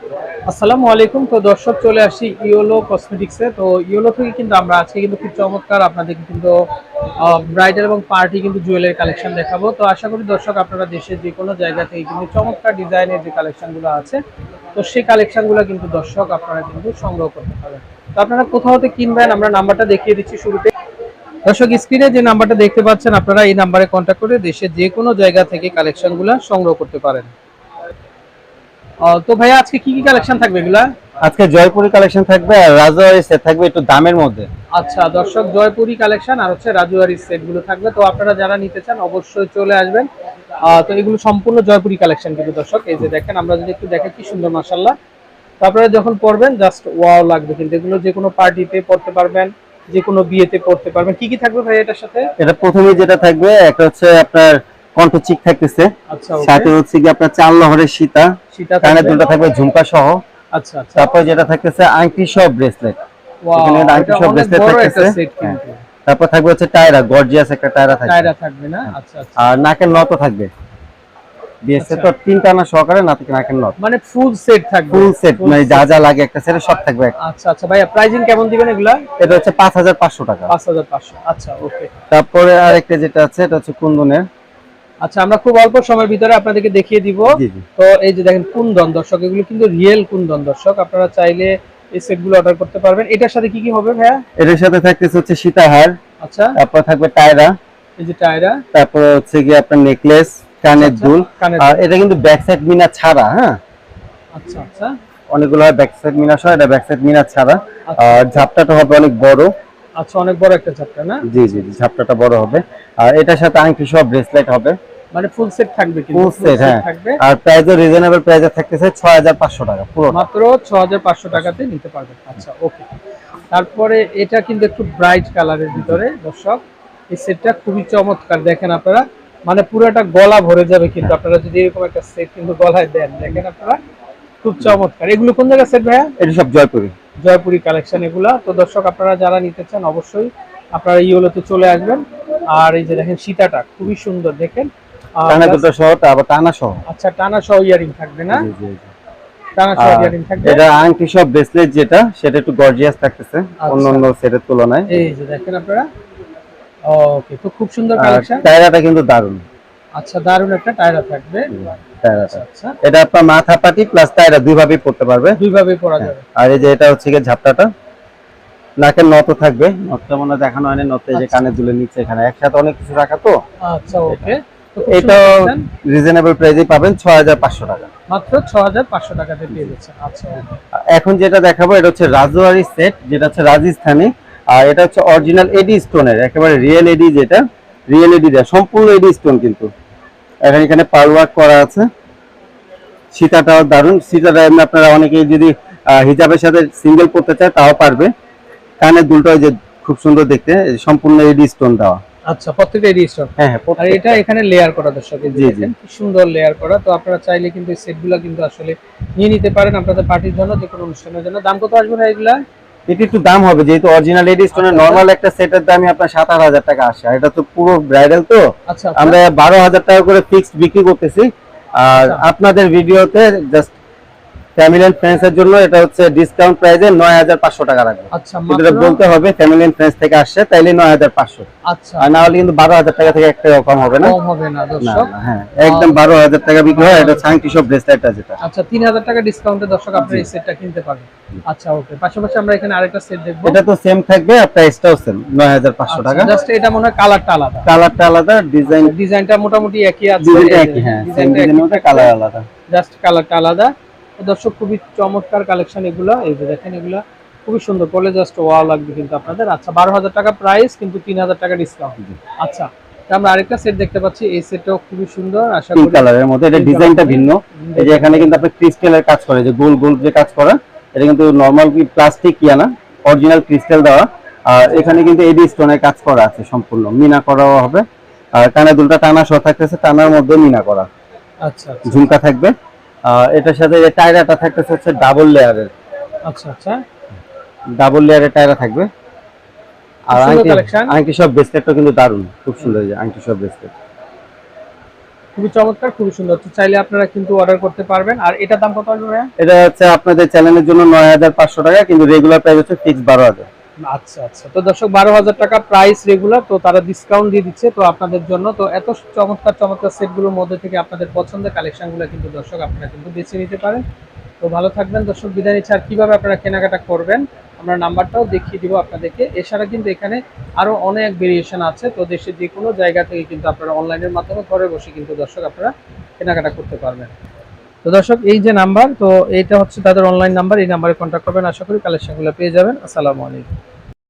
আসসালামু আলাইকুম। তো দর্শক, চলে আসি ইওলো কসমেটিক্সে তো ইওলো থেকে কিন্তু আমরা আজকে কিন্তু খুব চমৎকার আপনাদের কিন্তু ব্রাইডাল এবং পার্টি কিন্তু জুয়েলারি কালেকশন দেখাবো। তো আশা করি দর্শক, আপনারা দেশের যে কোনো জায়গা থেকে কিন্তু চমৎকার ডিজাইনের যে কালেকশনগুলো আছে, তো সেই কালেকশনগুলো কিন্তু দর্শক আপনারা কিন্তু সংগ্রহ করতে পারবেন। তো আপনারা কোথাও থেকে কিনবেন, আমরা নাম্বারটা দেখিয়ে দিচ্ছি শুরুতে। দর্শক স্ক্রিনে যে নাম্বারটা দেখতে পাচ্ছেন, আপনারা এই নাম্বারে কন্ট্যাক্ট করে দেশের যে কোনো জায়গা থেকে কালেকশনগুলো সংগ্রহ করতে পারেন। তো ভাইয়া আজকে কি কি কালেকশন থাকবে এগুলা? আজকে জয়পুরি কালেকশন থাকবে আর রাজবাড়ি সেট থাকবে একটু দামের মধ্যে। আচ্ছা দর্শক জয়পুরি কালেকশন আর হচ্ছে রাজুয়ারি সেটগুলো থাকবে। তো আপনারা যারা নিতে চান অবশ্যই চলে আসবেন। তো এগুলো সম্পূর্ণ জয়পুরি কালেকশন কিন্তু দর্শক। এই যে দেখেন আমরা যদি একটু দেখে কি সুন্দর মাসাল্লাহ তো আপনারা যখন পরবেন জাস্ট ওয়াও লাগবে কিন্তু। এগুলো যে কোনো পার্টিতে পড়তে পারবেন যে কোনো বিয়েতে পড়তে পারবেন। কি কি থাকবে ভাই এটার সাথে? এটা প্রথমে যেটা থাকবে একটা হচ্ছে আপনার কণ্ঠচিক থাকতেছে। আচ্ছা সাথে হচ্ছে কি আপনার চাল লহরের সীতা। সেটা কানে থাকবে দুলটা থাকবে ঝুমকা সহ। আচ্ছা আচ্ছা। তারপর যেটা থাকতেছে আংটি সহ ব্রেসলেট। ওয়াও এখানে আংটি এটা সব অনেক bracelet বড় একটা থাকতেছে। সেট। কিন্তু। তারপর থাকবে হচ্ছে টায়রা গর্জিয়াস একটা টায়রা থাকবে। টায়রা থাকবে না? আচ্ছা আর নাকের নতও থাকবে। বিএসএ। তো তিনটা না সহকারে না থেকে নাকের নট মানে ফুল সেট থাকবে। ফুল সেট মানে যা যা লাগে একটা সেটে সব থাকবে। আচ্ছা আচ্ছা। ভাইয়া প্রাইজিং কেমন দিবেন এগুলা? এটা হচ্ছে পাঁচ হাজার পাঁচশো টাকা। পাঁচ হাজার পাঁচশো। আচ্ছা ওকে তারপরে আরেকটা যেটা আছে এটা হচ্ছে কুন্দনের। আচ্ছা আমরা খুব অল্প সময়ের ভিতরে আপনাদেরকে দেখিয়ে দিব। তো এই যে দেখেন কুন্দন দর্শক এগুলো কিন্তু রিয়েল কুন্দন দর্শক। আপনারা চাইলে এই সেটগুলো অর্ডার করতে পারবেন। এটার সাথে কি কি হবে ভাইয়া? এটার সাথে থাকতেছে হচ্ছে সীতাহার আচ্ছা। তারপর থাকবে টায়রা। এই যে টায়রা। তারপর হচ্ছে গিয়ে আপনার নেকলেস কানের আচ্ছা, দুল। আর এটা কিন্তু ব্যাক সাইড মিনা ছাড়া হ্যাঁ? আচ্ছা আচ্ছা। অনেকগুলো হয় ব্যাক সাইড মিনা সহ এটা ব্যাক সাইড মিনা ছাড়া। আচ্ছা। আর ঝাপটাটা হবে অনেক বড়। আচ্ছা অনেক বড় একটা ঝাপটা না? জি জি জি ঝাপটাটা বড় হবে। আর এটার সাথে আংটি সহ ব্রেসলেট হবে। মানে ফুল সেট থাকবে কিন্তু ফুল সেট হ্যাঁ। থাকবে। আর প্রাইসও রিজনেবল প্রাইসে থাকতেছে ছয় হাজার পাঁচশো টাকা পুরো মাত্র ছ হাজার পাঁচশো টাকাতে নিতে পারবেন। আচ্ছা ওকে তারপরে এটা কিন্তু একটু ব্রাইট কালারের ভিতরে দর্শক। এই সেটটা খুবই চমৎকার দেখেন আপনারা। মানে পুরোটা গলা ভরে যাবে কিন্তু আপনারা যদি এরকম একটা সেট কিন্তু গলায় দেন দেখেন আপনারা। খুব চমৎকার। এগুলো কোন জায়গায় সেট ভাইয়া? এটা সব জয়পুরি। জয়পুরি কালেকশন এগুলা। তো দর্শক আপনারা যারা নিতে চান অবশ্যই আপনারা ইওলোতে চলে আসবেন। আর এই যে দেখেন সীতাটা খুবই সুন্দর দেখেন। টানা দুটো সহ আবার টানা সহ আচ্ছা টানা সহ ইয়ারিং থাকবে না? জি, জি, জি। টানা সহ ইয়ারিং থাকবে? এটা আংটি সব ব্রেসলেট যেটা সেটা একটু গর্জিয়াস থাকতেছে আচ্ছা। অন্য অন্য সেটের তুলনায়। এই যে দেখেন আপনারা। ওকে তো খুব সুন্দর কালেকশন টায়রাটা কিন্তু দারুণ। আচ্ছা দারুণ একটা টায়রা থাকবে। আচ্ছা এটা আপনার মাথা পাটি প্লাস টায়রা দুই ভাবেই পড়তে পারবে। পরা যাবে। আর এই যে এটা হচ্ছে ঝাপটাটা। নাকের নত থাকবে। নতটা মনে দেখানো হয়নি নতে যে আচ্ছা। কানে দুলে নিচে এখানে। একসাথে অনেক কিছু রাখা তো। আচ্ছা ওকে এটাও রিজনেবল প্রাইসে পাবেন ছয় হাজার পাঁচশো টাকা। মাত্র ছ হাজার পাঁচশো টাকাতে পেয়ে যাচ্ছে। আচ্ছা। এখন যেটা দেখাবো এটা হচ্ছে রাজওয়ারি সেট যেটা হচ্ছে রাজস্থানি। আর এটা হচ্ছে অরিজিনাল এডি স্টোনের একেবারে রিয়েল এডি যেটা। রিয়েল এডি দেয় সম্পূর্ণ এডি স্টোন কিন্তু। এখানে এখানে পার্ল ওয়ার্ক করা আছে। সীতাটাও দারুণ। সীতাটা এমনি আপনারা অনেকেই যদি হিজাবের সাথে সিঙ্গেল করতে চায় তাও পারবে। কানের দুলটা যে খুব সুন্দর দেখতে সম্পূর্ণ এডি স্টোন দেওয়া। আচ্ছা প্রত্যেকটা রেজিস্টার হ্যাঁ হ্যাঁ আর এটা এখানে লেয়ার করা দর্শক জি, জি। কি সুন্দর লেয়ার করা। তো আপনারা চাইলে কিন্তু এই সেটগুলো কিন্তু আসলে নিয়ে নিতে পারেন আপনাদের পার্টির জন্য যে কোনো অনুষ্ঠানের জন্য। দাম কত আসবে না এগুলা? এটা একটু দাম হবে যেহেতু অরিজিনাল এডি স্টোনের আচ্ছা, নর্মাল একটা সেটের দামই আপনার সাত আট হাজার টাকা আসে। আর এটা তো পুরো ব্রাইডাল তো। আচ্ছা আচ্ছা। আমরা বারো হাজার টাকা করে ফিক্সড বিক্রি করতেছি। আর আচ্ছা। আপনাদের ভিডিওতে জাস্ট ফ্যামিলি এন্ড ফ্রেন্ডস এর জন্য এটা হচ্ছে ডিসকাউন্ট প্রাইসে নয় হাজার পাঁচশো টাকা রাখব আচ্ছা এটা বলতে হবে ফ্যামিলি এন্ড ফ্রেন্ডস থেকে আসছে তাইলে নয় হাজার পাঁচশো। আচ্ছা। আর না হলে কিন্তু বারো হাজার টাকা থেকে একটা কম হবে না। কম হবে না দর্শক। হ্যাঁ একদম বারো হাজার টাকা বিক্রি হয় এটা সাংটি সব ব্রেসলেটটা যেটা আচ্ছা তিন হাজার টাকা ডিসকাউন্টে দর্শক আপনি এই সেটটা কিনতে পারবেন। আচ্ছা ওকে পাশাপাশি আমরা এখানে আরেকটা সেট দেখব। এটা তো সেম থাকবে আর প্রাইসটাও সেম নয় হাজার পাঁচশো টাকা। জাস্ট এটা মনে হয় কালারটা আলাদা। কালারটা আলাদা ডিজাইন ডিজাইনটা মোটামুটি একই আছে। একই হ্যাঁ সেম কালার আলাদা। জাস্ট কালারটা আলাদা। দর্শক খুবই চমৎকার কালেকশন এগুলো। এই যে দেখেন এগুলা খুবই সুন্দর। করলে জাস্ট ওয়াও লাগবে কিন্তু আপনাদের। আচ্ছা বারো হাজার টাকা প্রাইস কিন্তু তিন হাজার টাকা ডিসকাউন্ট আচ্ছা তো আমরা আরেকটা সেট দেখতে পাচ্ছি। এই সেটটাও খুবই সুন্দর আশা করি কালারের মধ্যে। এটা ডিজাইনটা ভিন্ন। এই যে এখানে কিন্তু আপনি ক্রিস্টালের কাজ করে যে গোল গোল যে কাজ করা এটা কিন্তু নর্মাল প্লাস্টিক ইয়া না অরিজিনাল ক্রিস্টাল দেওয়া। আর এখানে কিন্তু এডি স্টোনের কাজ করা আছে সম্পূর্ণ। মিনা করাও হবে। আর কানে দুলটা টানা সহ থাকতেছে টানার মধ্যে মিনা করা। আচ্ছা আচ্ছা। ঝুমকা থাকবে। এটার সাথে যে টায়রাটা থাকতেছে হচ্ছে ডাবল লেয়ারের আচ্ছা আচ্ছা। ডাবল লেয়ারের টায়রা থাকবে। আর আংটি সব ব্রেসলেটটা কিন্তু দারুণ খুব সুন্দর যে আংটি সব ব্রেসলেট খুবই চমৎকার খুবই সুন্দর। তো চাইলে আপনারা কিন্তু অর্ডার করতে পারবেন। আর এটার দাম কত আসবে ভাইয়া? এটা হচ্ছে আপনাদের চ্যানেলের জন্য নয় হাজার পাঁচশো টাকা কিন্তু রেগুলার প্রাইস হচ্ছে ফিক্স বারো হাজার। আচ্ছা আচ্ছা। তো দর্শক বারো হাজার টাকা প্রাইস রেগুলার তো তারা ডিসকাউন্ট দিয়ে দিচ্ছে তো আপনাদের জন্য। তো এত চমৎকার চমৎকার সেটগুলোর মধ্যে থেকে আপনাদের পছন্দের কালেকশনগুলো কিন্তু দর্শক আপনারা কিন্তু বেছে নিতে পারেন। তো ভালো থাকবেন দর্শক, বিদায় নিচ্ছে। আর কীভাবে আপনারা কেনাকাটা করবেন, আমরা নাম্বারটাও দেখিয়ে দিব আপনাদেরকে। এছাড়া কিন্তু এখানে আরও অনেক ভেরিয়েশন আছে। তো দেশের যে কোনো জায়গা থেকে কিন্তু আপনারা অনলাইনের মাধ্যমে ঘরে বসে কিন্তু দর্শক আপনারা কেনাকাটা করতে পারবেন। তো দর্শক, এই যে নাম্বার, তো এটা হচ্ছে তাদের অনলাইন নাম্বার এই নাম্বারে কন্ট্যাক্ট করবেন। আশা করি কালেকশনগুলো পেয়ে যাবেন। আসসালামু আলাইকুম।